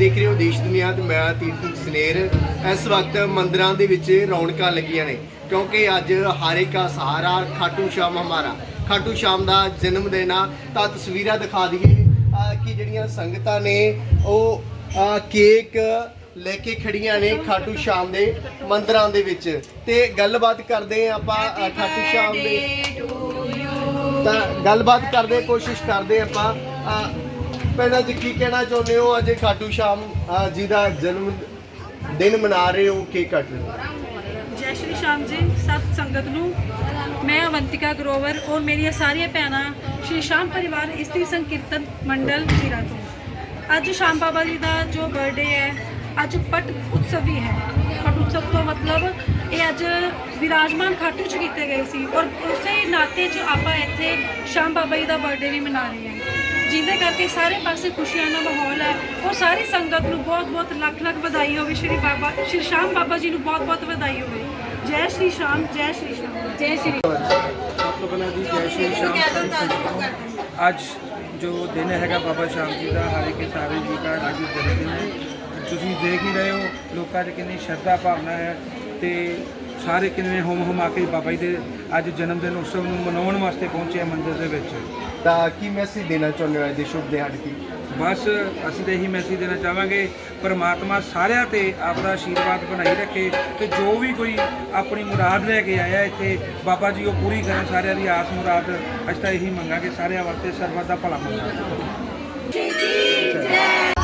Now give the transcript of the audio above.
ਦੇਖ ਰਹੇ ਹੋ ਦੇਸ਼ ਦੁਨੀਆਂ ਮੈਂ ਤੀਰਥ ਸਨੇਰ ਇਸ ਵਕਤ ਮੰਦਿਰਾਂ ਦੇ ਵਿੱਚ ਰੌਣਕਾਂ ਲੱਗੀਆਂ ਨੇ, ਕਿਉਂਕਿ ਅੱਜ ਹਾਰੇ ਕਾ ਸਹਾਰਾ ਖਾਟੂ ਸ਼ਾਮ ਹਮਾਰਾ। ਖਾਟੂ ਸ਼ਾਮ ਦਾ ਜਨਮ ਦਿਨ ਆ। ਤਾਂ ਤਸਵੀਰਾਂ ਦਿਖਾ ਦਈਏ ਕਿ ਜਿਹੜੀਆਂ ਸੰਗਤਾਂ ਨੇ, ਉਹ ਕੇਕ ਲੈ ਕੇ ਖੜੀਆਂ ਨੇ ਖਾਟੂ ਸ਼ਾਮ ਦੇ ਮੰਦਰਾਂ ਦੇ ਵਿੱਚ। ਤੇ ਗੱਲਬਾਤ ਕਰਦੇ ਹਾਂ ਆਪਾਂ ਖਾਟੂ ਸ਼ਾਮ ਦੇ। ਤਾਂ ਗੱਲਬਾਤ ਕਰਦੇ, ਕੋਸ਼ਿਸ਼ ਕਰਦੇ ਆਪਾਂ ਪਹਿਲਾਂ ਜੀ ਕੀ ਕਹਿਣਾ ਚਾਹੁੰਦੇ ਹੋ? ਅੱਜ ਖਾਟੂ ਸ਼ਾਮ ਅਹ ਜੀ ਦਾ ਜਨਮ ਦਿਨ ਮਨਾ ਰਹੇ ਹੋ, ਕੀ ਕੱਟ? ਰਹੇ ਹੋ ਜੈ ਸ਼੍ਰੀ ਸ਼ਾਮ ਜੀ, ਸਤ ਸੰਗਤ ਨੂੰ। ਮੈਂ ਅਵੰਤਿਕਾ ਗਰੋਵਰ ਔਰ ਮੇਰੀਆਂ ਸਾਰੀਆਂ ਭੈਣਾਂ ਸ਼੍ਰੀ ਸ਼ਾਮ ਪਰਿਵਾਰ ਇਸਤਰੀ ਸੰਕੀਰਤਨ ਮੰਡਲ ਜੀਰਾ ਤੋਂ। ਅੱਜ ਸ਼ਾਮ ਬਾਬਾ ਜੀ ਦਾ ਜੋ ਬਰਥਡੇ ਹੈ, ਅੱਜ ਪਟ ਉਤਸਵ ਵੀ ਹੈ। ਪਟ ਉਤਸਵ ਤੋਂ ਮਤਲਬ ਇਹ ਅੱਜ ਵਿਰਾਜਮਾਨ ਖਾਟੂ ਚ ਕੀਤੇ ਗਏ ਸੀ ਔਰ ਉਸੇ ਨਾਤੇ 'ਚ ਆਪਾਂ ਇੱਥੇ ਸ਼ਾਮ ਬਾਬਾ ਜੀ ਦਾ ਬਰਥਡੇ ਵੀ ਮਨਾ ਰਹੇ ਹਾਂ ਜਿਹਦੇ ਕਰਕੇ ਸਾਰੇ ਪਾਸੇ ਖੁਸ਼ੀਆਂ ਦਾ ਮਾਹੌਲ ਹੈ ਔਰ ਸਾਰੀ ਸੰਗਤ ਨੂੰ ਬਹੁਤ ਬਹੁਤ ਲੱਖ ਲੱਖ ਵਧਾਈ ਹੋਵੇ। ਸ਼੍ਰੀ ਬਾਬਾ ਸ਼੍ਰੀ ਸ਼ਾਮ ਬਾਬਾ ਜੀ ਨੂੰ ਬਹੁਤ ਬਹੁਤ ਵਧਾਈ ਹੋਵੇ। ਜੈ ਸ਼੍ਰੀ ਸ਼ਾਮ ਜੈ ਸ਼੍ਰੀ ਸ਼ਾਮ। ਜੈ ਸ਼੍ਰੀ। ਅੱਜ ਜੋ ਦਿਨ ਹੈਗਾ ਬਾਬਾ ਸ਼ਾਮ ਜੀ ਦਾ ਹਾਰੇ ਕੇ ਸਾਰੇ ਜੀ ਦਾ ਅੱਜ ਜਨਮ ਦਿਨ ਹੈ। ਤੁਸੀਂ ਦੇਖ ਹੀ ਰਹੇ ਹੋ ਲੋਕਾਂ 'ਚ ਕਿੰਨੀ ਸ਼ਰਧਾ ਭਾਵਨਾ ਹੈ ਤੇ ਸਾਰੇ ਕਿੰਨੇ ਹੋਮ ਹਮਾ ਕੇ ਬਾਬਾ ਜੀ ਦੇ ਅੱਜ ਜਨਮ ਦਿਨ ਉਤਸਵ ਨੂੰ ਮਨਾਉਣ ਵਾਸਤੇ ਪਹੁੰਚੇ ਆ ਮੰਦਿਰ ਦੇ ਵਿੱਚ। ਤਾਂ ਕੀ ਮੈਸੇਜ ਦੇਣਾ ਚਾਹੁੰਦੇ ਹੋ ਅੱਜ ਦੇ ਸ਼ੁਭ ਦਿਹਾੜੇ ਤੇ ਬਸ ਅਸੀਂ ਤਾਂ ਇਹੀ ਮੈਸੇਜ ਦੇਣਾ ਚਾਹਾਂਗੇ ਪਰਮਾਤਮਾ ਸਾਰਿਆਂ ਤੇ ਆਪਣਾ ਆਸ਼ੀਰਵਾਦ ਬਣਾਈ ਰੱਖੇ ਤੇ ਜੋ ਵੀ ਕੋਈ ਆਪਣੀ ਮੁਰਾਦ ਲੈ ਕੇ ਆਇਆ ਇੱਥੇ ਬਾਬਾ ਜੀ ਉਹ ਪੂਰੀ ਕਰਨ ਸਾਰਿਆਂ ਦੀ ਆਸ ਮੁਰਾਦ ਅਸੀਂ ਤਾਂ ਇਹੀ ਮੰਗਾਂਗੇ ਸਾਰਿਆਂ ਵਾਸਤੇ ਸਰਬੱਤ ਦਾ ਭਲਾ ਮੰਗਾਂਗੇ। ਜੈ।